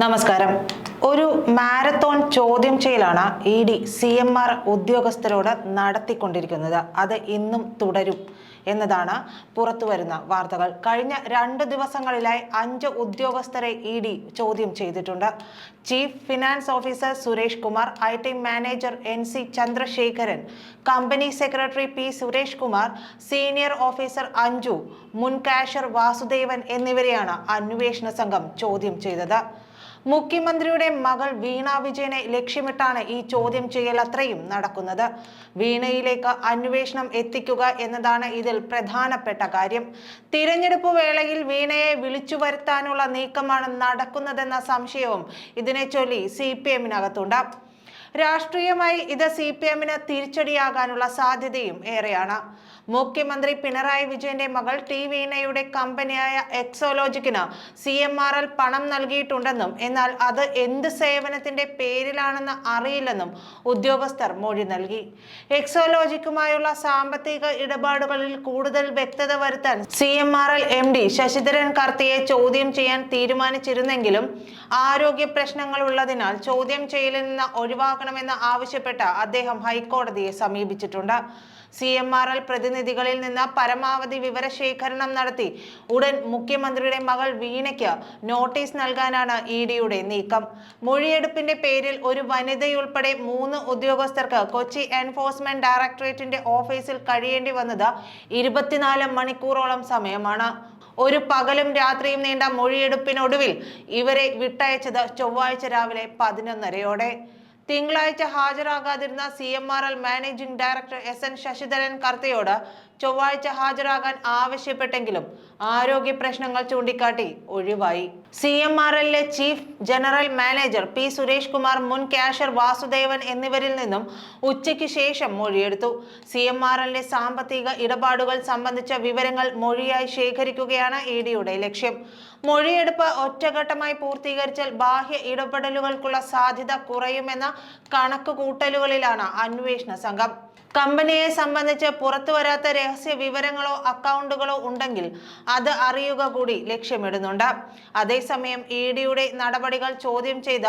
നമസ്കാരം. ഒരു മാരത്തോൺ ചോദ്യം ചെയ്യലാണ് E D C M R ഉദ്യോഗസ്ഥരോട് നടത്തിക്കൊണ്ടിരിക്കുന്നത്. അത് ഇന്നും തുടരും എന്നതാണ് പുറത്തു വരുന്ന വാർത്തകൾ. കഴിഞ്ഞ രണ്ട് ദിവസങ്ങളിലായി അഞ്ച് ഉദ്യോഗസ്ഥരെ ഇ ഡി ചോദ്യം ചെയ്തിട്ടുണ്ട്. Chief finance officer Suresh Kumar I T manager N C Chandrasekharan company secretary P Suresh Kumar senior officer Anju മുൻ കാഷ്യർ വാസുദേവൻ എന്നിവരെയാണ് അന്വേഷണ സംഘം ചോദ്യം ചെയ്തത്. മുഖ്യമന്ത്രിയുടെ മകൾ വീണ വിജയനെ ലക്ഷ്യമിട്ടാണ് ഈ ചോദ്യം ചെയ്യൽ അത്രയും നടക്കുന്നത്. വീണയിലേക്ക് അന്വേഷണം എത്തിക്കുക എന്നതാണ് ഇതിൽ പ്രധാനപ്പെട്ട കാര്യം. തിരഞ്ഞെടുപ്പ് വേളയിൽ വീണയെ വിളിച്ചു വരുത്താനുള്ള നീക്കമാണ് നടക്കുന്നതെന്ന സംശയവും ഇതിനെ ചൊല്ലി സി പി എമ്മിനകത്തുണ്ട്. രാഷ്ട്രീയമായി ഇത് സി പി എമ്മിന് തിരിച്ചടിയാകാനുള്ള സാധ്യതയും ഏറെയാണ്. മുഖ്യമന്ത്രി പിണറായി വിജയന്റെ മകൾ ടി വീണയുടെ കമ്പനിയായ എക്സോലോജിക്കിന് സി എം ആർ എൽ പണം നൽകിയിട്ടുണ്ടെന്നും എന്നാൽ അത് എന്ത് സേവനത്തിന്റെ പേരിലാണെന്ന് അറിയില്ലെന്നും ഉദ്യോഗസ്ഥർ മൊഴി നൽകി. എക്സോലോജിക്കുമായുള്ള സാമ്പത്തിക ഇടപാടുകളിൽ കൂടുതൽ വ്യക്തത വരുത്താൻ C M R L M D Sasidharan കർത്തിയെ ചോദ്യം ചെയ്യാൻ തീരുമാനിച്ചിരുന്നെങ്കിലും ആരോഗ്യ പ്രശ്നങ്ങൾ ഉള്ളതിനാൽ ചോദ്യം ചെയ്യലിൽ നിന്ന് ഒഴിവാക്കണമെന്ന് ആവശ്യപ്പെട്ട് അദ്ദേഹം ഹൈക്കോടതിയെ സമീപിച്ചിട്ടുണ്ട്. സി എം ആർ എൽ പ്രതിനിധികളിൽ നിന്ന് പരമാവധി വിവരശേഖരണം നടത്തി. ഉടൻ മുഖ്യമന്ത്രിയുടെ മകൾ വീണയ്ക്ക് നോട്ടീസ് നൽകാനാണ് ഇ ഡിയുടെ നീക്കം. മൊഴിയെടുപ്പിന്റെ പേരിൽ ഒരു വനിതയുൾപ്പെടെ മൂന്ന് ഉദ്യോഗസ്ഥർക്ക് കൊച്ചി എൻഫോഴ്സ്മെന്റ് ഡയറക്ടറേറ്റിന്റെ ഓഫീസിൽ കഴിയേണ്ടി വന്നത് ഇരുപത്തിനാല് മണിക്കൂറോളം സമയമാണ്. ഒരു പകലും രാത്രിയും നീണ്ട മൊഴിയെടുപ്പിനൊടുവിൽ ഇവരെ വിട്ടയച്ചത് ചൊവ്വാഴ്ച രാവിലെ പതിനൊന്നരയോടെ. തിങ്കളാഴ്ച ഹാജരാകാതിരുന്ന C M R L managing director S N Sasidharan കർത്തയോട് ചൊവ്വാഴ്ച ഹാജരാകാൻ ആവശ്യപ്പെട്ടെങ്കിലും ആരോഗ്യ പ്രശ്നങ്ങൾ ചൂണ്ടിക്കാട്ടി ഒഴിവായി. C M R എല്ലിലെ chief general manager P Suresh Kumar മുൻ ക്യാഷർ വാസുദേവൻ എന്നിവരിൽ നിന്നും ഉച്ചയ്ക്ക് ശേഷം മൊഴിയെടുത്തു. സി എം ആർ എല്ലിലെ സാമ്പത്തിക ഇടപാടുകൾ സംബന്ധിച്ച വിവരങ്ങൾ മൊഴിയായി ശേഖരിക്കുകയാണ് ഇ ഡിയുടെ ലക്ഷ്യം. മൊഴിയെടുപ്പ് ഒറ്റഘട്ടമായി പൂർത്തീകരിച്ചാൽ ബാഹ്യ ഇടപെടലുകൾക്കുള്ള സാധ്യത കുറയുമെന്ന കണക്ക് കൂട്ടലുകളിലാണ് അന്വേഷണ സംഘം. കമ്പനിയെ സംബന്ധിച്ച് പുറത്തു വരാത്ത രഹസ്യ വിവരങ്ങളോ അക്കൗണ്ടുകളോ ഉണ്ടെങ്കിൽ അത് അറിയുക കൂടി ലക്ഷ്യമിടുന്നുണ്ട്. അതേസമയം ഇ ഡിയുടെ നടപടികൾ ചോദ്യം ചെയ്ത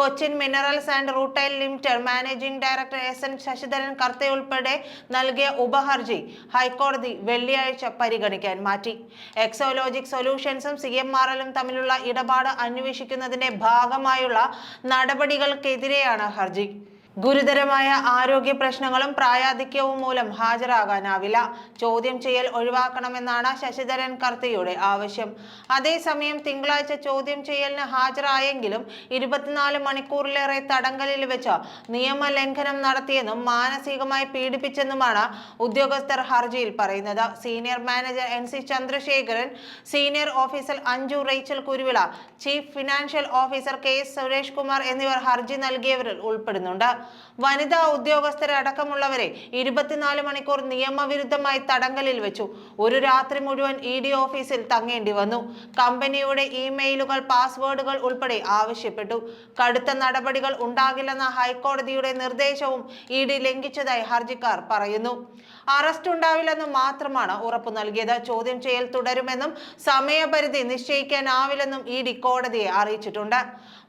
Cochin minerals and rutile limited managing director S N Sasidharan കർത്തയുൾപ്പെടെ നൽകിയ ഉപഹർജി ഹൈക്കോടതി വെള്ളിയാഴ്ച പരിഗണിക്കാൻ മാറ്റി. എക്സോലോജിക് സൊല്യൂഷൻസും സി എം ആർ എല്ലും തമ്മിലുള്ള ഇടപാട് അന്വേഷിക്കുന്നതിന്റെ ഭാഗമായുള്ള നടപടികൾക്കെതിരെയാണ് ഹർജി. ഗുരുതരമായ ആരോഗ്യ പ്രശ്നങ്ങളും പ്രായാധിക്യവും മൂലം ഹാജരാകാനാവില്ല. ചോദ്യം ചെയ്യൽ ഒഴിവാക്കണമെന്നാണ് ശശിധരൻ കർത്തിയുടെ ആവശ്യം. അതേസമയം തിങ്കളാഴ്ച ചോദ്യം ചെയ്യലിന് ഹാജരായെങ്കിലും ഇരുപത്തിനാല് മണിക്കൂറിലേറെ തടങ്കലിൽ വെച്ച് നിയമലംഘനം നടത്തിയെന്നും മാനസികമായി പീഡിപ്പിച്ചെന്നുമാണ് ഉദ്യോഗസ്ഥർ ഹർജിയിൽ പറയുന്നത്. Senior manager N C Chandrasekharan senior officer Anju Rachel Kuruvila chief financial officer K S Suresh Kumar എന്നിവർ ഹർജി നൽകിയവരിൽ ഉൾപ്പെടുന്നുണ്ട്. വനിതാ ഉദ്യോഗസ്ഥരടക്കമുള്ളവരെ ഇരുപത്തിനാല് മണിക്കൂർ നിയമവിരുദ്ധമായി തടങ്കലിൽ വെച്ചു. ഒരു രാത്രി മുഴുവൻ ഇ ഡി ഓഫീസിൽ തങ്ങേണ്ടി വന്നു. കമ്പനിയുടെ ഇമെയിലുകൾ പാസ്വേഡുകൾ ഉൾപ്പെടെ ആവശ്യപ്പെട്ടു. കടുത്ത നടപടികൾ ഉണ്ടാകില്ലെന്ന ഹൈക്കോടതിയുടെ നിർദ്ദേശവും ഇ ഡി ലംഘിച്ചതായി ഹർജിക്കാർ പറയുന്നു. അറസ്റ്റ് ഉണ്ടാവില്ലെന്ന് മാത്രമാണ് ഉറപ്പു നൽകിയത്. ചോദ്യം ചെയ്യൽ തുടരുമെന്നും സമയപരിധി നിശ്ചയിക്കാനാവില്ലെന്നും ഇ ഡി കോടതിയെ അറിയിച്ചിട്ടുണ്ട്.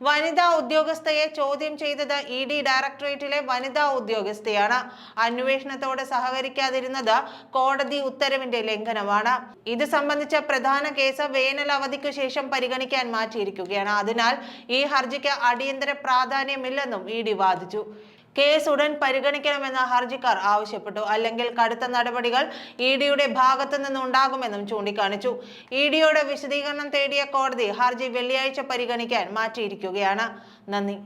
വനിതാ ഉദ്യോഗസ്ഥയെ ചോദ്യം ചെയ്തത് ഇ ഡി ഡയറക്ടറേറ്റിലെ വനിതാ ഉദ്യോഗസ്ഥയാണ്. അന്വേഷണത്തോട് സഹകരിക്കാതിരുന്നത് കോടതി ഉത്തരവിന്റെ ലംഘനമാണ്. ഇത് സംബന്ധിച്ച പ്രധാന കേസ് വേനൽ അവധിക്കു ശേഷം പരിഗണിക്കാൻ മാറ്റിയിരിക്കുകയാണ്. അതിനാൽ ഈ ഹർജിക്ക് അടിയന്തര പ്രാധാന്യമില്ലെന്നും ഇ ഡി വാദിച്ചു. കേസ് ഉടൻ പരിഗണിക്കണമെന്ന് ഹർജിക്കാർ ആവശ്യപ്പെട്ടു. അല്ലെങ്കിൽ കടുത്ത നടപടികൾ ഇ ഡിയുടെ ഭാഗത്തു നിന്നുണ്ടാകുമെന്നും ചൂണ്ടിക്കാണിച്ചു. ഇ ഡിയുടെ വിശദീകരണം തേടിയ കോടതി ഹർജി വെള്ളിയാഴ്ച പരിഗണിക്കാൻ മാറ്റിയിരിക്കുകയാണ്. നന്ദി.